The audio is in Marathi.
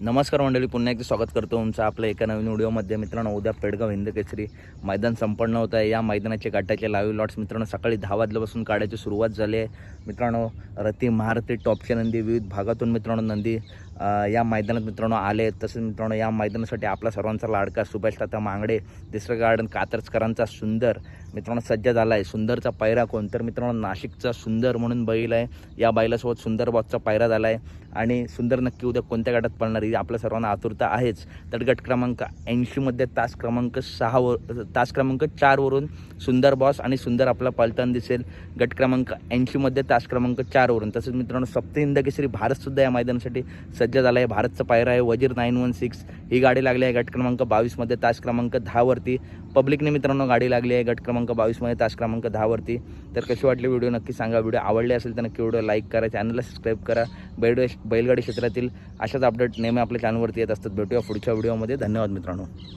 नमस्कार मंडळी पुन्हा एकदा स्वागत करतो तुमचं आपल्या एका नवीन व्हिडिओमध्ये मित्रांनो उद्या पेडगाव हिंद केसरी मैदान संपन्न होत आहे. या मैदानाचे गाठाचे लाईव्ह लॉट्स मित्रांनो सकाळी दहा वाजल्यापासून काढायची सुरुवात झाली आहे. मित्रांनो रती महारथी टॉपची नंदी विविध भागातून मित्रांनो नंदी या मैदानात मित्रांनो आले. तसेच मित्रांनो या मैदानासाठी आपला सर्वांचा लाडका सुभाष ताता मांगडे दिसरं गार्डन कातरचकरांचा सुंदर मित्रांनो सज्ज झाला आहे सुंदरचा पायरा कोण? तर मित्रांनो नाशिकचा सुंदर म्हणून बैल आहे. या बैलासोबत सुंदर बॉक्सचा पायरा झाला आहे आणि सुंदर नक्की उद्या कोणत्या गटात पळणार ही आपल्या सर्वांना आतुरता आहेच. तर गट क्रमांक ऐंशीमध्ये तास क्रमांक सहावर तास क्रमांक चारवरून सुंदर बॉस आणि सुंदर आपला पळताना दिसेल. गट क्रमांक ऐंशीमध्ये तास तास क्रमांक चारवरून तसंच मित्रांनो सप्तहिंद केसरी भारतसुद्धा या मैदानासाठी सज्ज झाला आहे. भारतचा पायरा आहे वजीर नाईन वन सिक्स. ही गाडी लागली आहे गट क्रमांक बावीसमध्ये तास क्रमांक दहावरती पब्लिकने मित्रांनो गाडी लागली आहे गट क्रमांक बावीसमध्ये तास क्रमांक दहावरती तर कशी वाटली व्हिडिओ नक्की सांगा. व्हिडिओ आवडले असेल तर नक्की व्हिडिओ लाईक करा चॅनलला सबस्क्राईब करा. बैल बैलगाडी क्षेत्रातील अशाच अपडेट नेहमी आपल्या चॅनलवरती येत असतात. भेटूया पुढच्या व्हिडिओमध्ये. धन्यवाद मित्रांनो.